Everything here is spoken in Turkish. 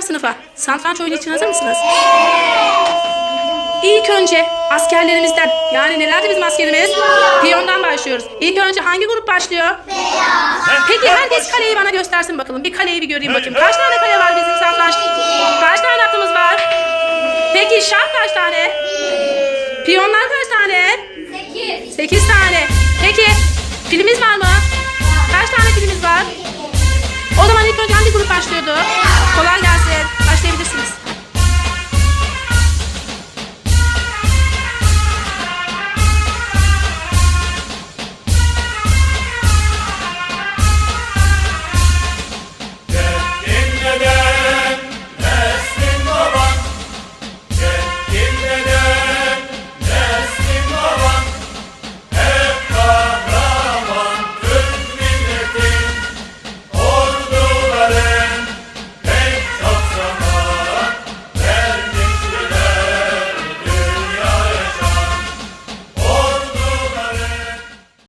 sınıfa. Satranç oyunu için hazır mısınız? İlk önce askerlerimizden yani nelerdi bizim askerimiz? Piyondan başlıyoruz. İlk önce hangi grup başlıyor? Peki herkes kaleyi bana göstersin bakalım. Bir kaleyi bir göreyim bakayım. Kaç tane kale var bizim satranç? Kaç tane atımız var? Peki şah kaç tane? Piyonlar kaç tane? 8. 8 tane. Peki filimiz var mı? Kaç tane filimiz var? O zaman ilk önce hangi grup başlıyordu?